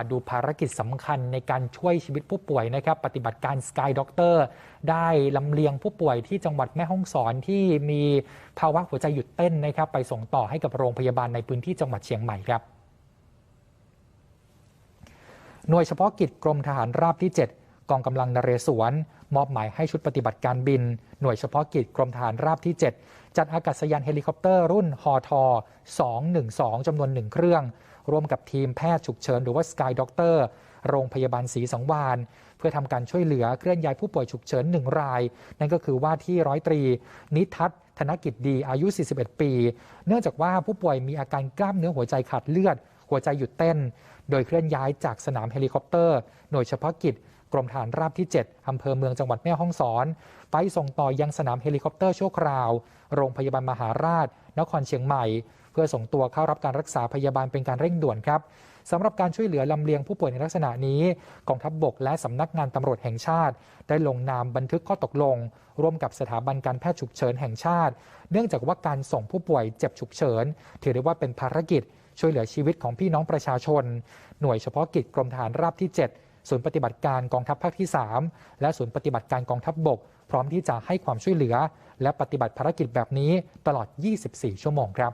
มาดูภารกิจสำคัญในการช่วยชีวิตผู้ป่วยนะครับ ปฏิบัติการสกายด็อกเตอร์ได้ลำเลียงผู้ป่วยที่จังหวัดแม่ฮ่องสอนที่มีภาวะหัวใจหยุดเต้นนะครับ ไปส่งต่อให้กับโรงพยาบาลในพื้นที่จังหวัดเชียงใหม่ครับ หน่วยเฉพาะกิจกรมทหารราบที่ 7 กองกำลังนเรศวร มอบหมายให้ชุดปฏิบัติการบิน หน่วยเฉพาะกิจกรมทหารราบที่ 7 จัดอากาศยานเฮลิคอปเตอร์รุ่นฮอทอ212จำนวนหนึ่งเครื่อง ร่วมกับทีมแพทย์ฉุกเฉินหรือว่า Sky Doctor โรงพยาบาลศรีสังวานเพื่อทำการช่วยเหลือเคลื่อนย้ายผู้ป่วยฉุกเฉินหนึ่งราย นั่นก็คือว่าที่ร้อยตรี นิทัศธนกิจดีอายุ 41 ปี เนื่องจากว่าผู้ป่วยมีอาการกล้ามเนื้อหัวใจขาดเลือด หัวใจหยุดเต้น โดยเคลื่อนย้ายจากสนามเฮลิคอปเตอร์ หน่วยเฉพาะกิจ กรมฐานราบที่ 7 อำเภอเมืองจังหวัดแม่ฮ่องสอน ไปส่งต่อยังสนามเฮลิคอปเตอร์ชั่วคราว โรงพยาบาลมหาราช นครเชียงใหม่ เพื่อส่งตัวเข้ารับการรักษาพยาบาลเป็นการเร่งด่วนครับสำหรับการช่วยเหลือลำเลียงผู้ป่วยในลักษณะนี้ กองทัพบบกและสำนักงานตำรวจแห่งชาติ ได้ลงนามบันทึกข้อตกลง ร่วมกับสถาบันการแพทย์ฉุกเฉินแห่งชาติ เนื่องจากว่าการส่งผู้ป่วยเจ็บฉุกเฉิน ถือได้ว่าเป็นภารกิจช่วยเหลือชีวิตของพี่น้องประชาชน หน่วยเฉพาะกิจกรมทหารราบที่ 7 ศูนย์ปฏิบัติการกองทัพภาคที่ 3 และศูนย์ปฏิบัติการกองทัพบบก พร้อมที่จะให้ความช่วยเหลือ และปฏิบัติภารกิจแบบนี้ตลอด 24 ชั่วโมงครับ